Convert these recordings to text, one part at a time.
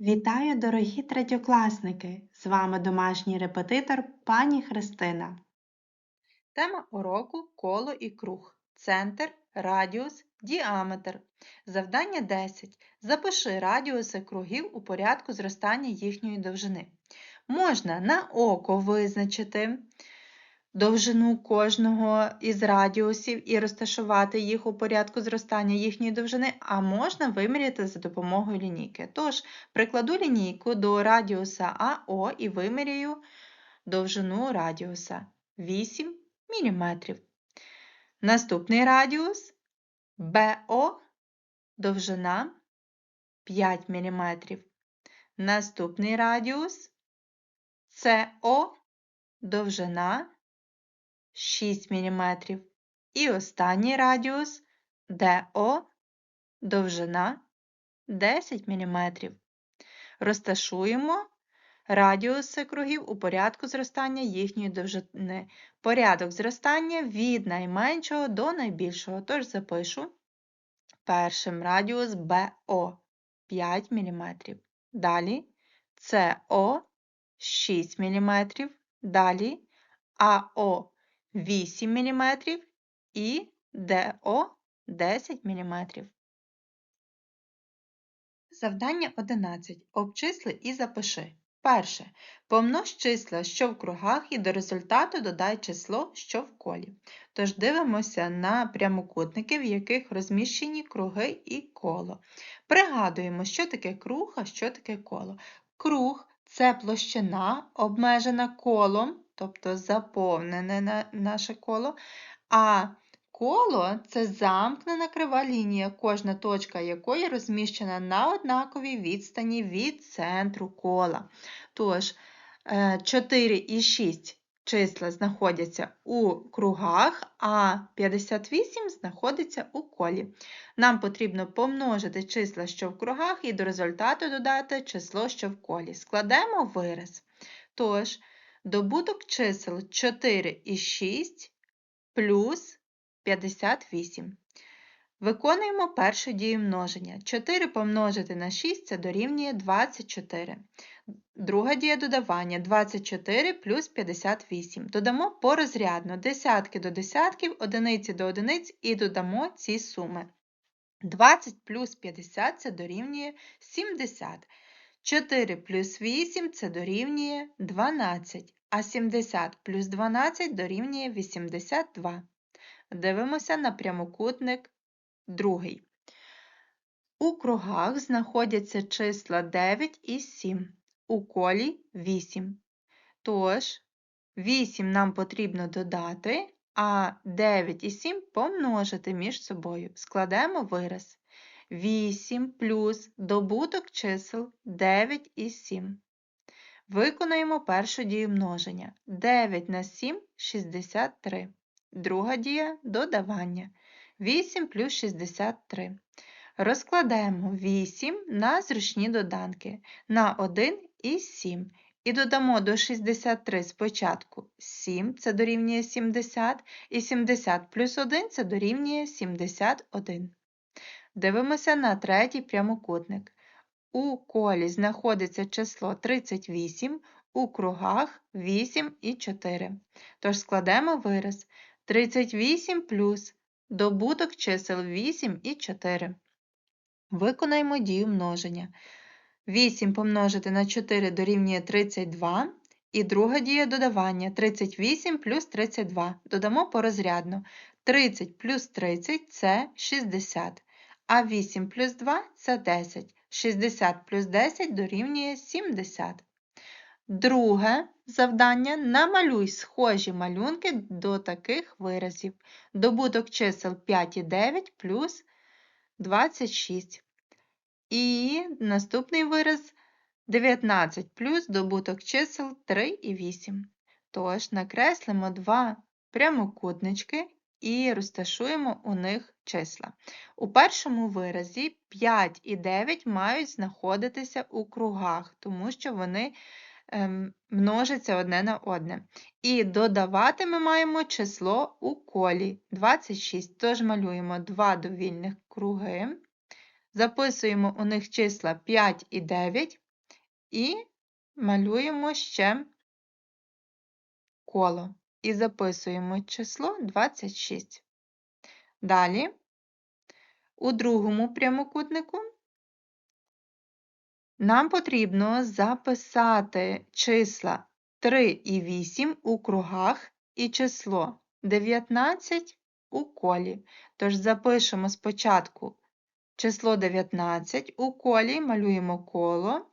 Вітаю, дорогі третьокласники! З вами домашній репетитор пані Христина. Тема уроку коло і круг. Центр, радіус, діаметр. Завдання 10. Запиши радіуси кругів у порядку зростання їхньої довжини. Можна на око визначити довжину кожного із радіусів і розташувати їх у порядку зростання їхньої довжини, а можна виміряти за допомогою лінійки. Тож, прикладу лінійку до радіуса АО і виміряю довжину радіуса 8 мм. Наступний радіус БО довжина 5 мм. Наступний радіус СО довжина 6 мм. І останній радіус ДО довжина 10 мм. Розташуємо радіуси кругів у порядку зростання їхньої довжини. Порядок зростання від найменшого до найбільшого. Тож запишу першим радіус БО 5 мм. Далі СО 6 мм. Далі АО 8 мм і ДО 10 мм. Завдання 11. Обчисли і запиши. Перше. Помнож числа, що в кругах, і до результату додай число, що в колі. Тож дивимося на прямокутники, в яких розміщені круги і коло. Пригадуємо, що таке круг, а що таке коло. Круг це площина, обмежена колом, тобто заповнене наше коло. А коло це замкнена крива лінія, кожна точка якої розміщена на однаковій відстані від центру кола. Тож, 4 е, і 6 числа знаходяться у кругах, а 58 знаходиться у колі. Нам потрібно помножити числа, що в кругах, і до результату додати число, що в колі. Складемо вираз. Тож, добуток чисел 4 і 6 плюс 58. Виконуємо першу дію множення. 4 помножити на 6 це дорівнює 24. Друга дія додавання 24 плюс 58. Додамо порозрядно десятки до десятків, одиниці до одиниць і додамо ці суми. 20 плюс 50 це дорівнює 70. 4 плюс 8 це дорівнює 12, а 70 плюс 12 дорівнює 82. Дивимося на прямокутник другий. У кругах знаходяться числа 9 і 7, у колі 8. Тож, 8 нам потрібно додати, а 9 і 7 помножити між собою. Складемо вираз. 8 плюс добуток чисел 9 і 7. Виконаємо першу дію множення. 9 на 7 63. Друга дія додавання. 8 плюс 63. Розкладаємо 8 на зручні доданки на 1 і 7. І додамо до 63 спочатку 7, це дорівнює 70, і 70 плюс 1 це дорівнює 71. Дивимося на третій прямокутник. У колі знаходиться число 38, у кругах 8 і 4. Тож складемо вираз 38 плюс добуток чисел 8 і 4. Виконаємо дію множення. 8 помножити на 4 дорівнює 32. І друга дія додавання 38 плюс 32. Додамо порозрядно. 30 плюс 30 це 60. А 8 плюс 2 це 10. 60 плюс 10 дорівнює 70. Друге завдання намалюй схожі малюнки до таких виразів. Добуток чисел 5 і 9 плюс 26. І наступний вираз 19 плюс добуток чисел 3 і 8. Тож, накреслимо два прямокутнички і розташуємо у них числа. У першому виразі 5 і 9 мають знаходитися у кругах, тому що вони ем, множаться одне на одне. І додавати ми маємо число у колі 26. Тож малюємо два довільних круги. Записуємо у них числа 5 і 9, і малюємо ще коло. І записуємо число 26. Далі, у другому прямокутнику нам потрібно записати числа 3 і 8 у кругах і число 19 у колі. Тож запишемо спочатку число 19 у колі, малюємо коло,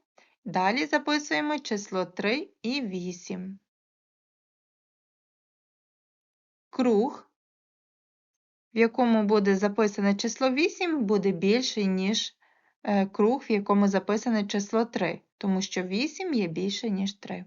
далі записуємо число 3 і 8. Круг, в якому буде записане число 8, буде більший, ніж е, круг, в якому записане число 3, тому що 8 є більше, ніж 3.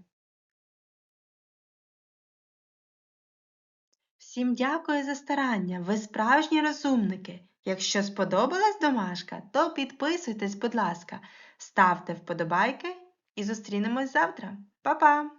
Всім дякую за старання. Ви справжні розумники. Якщо сподобалась домашка, то підписуйтесь, будь ласка, ставте вподобайки і зустрінемось завтра. Па-па!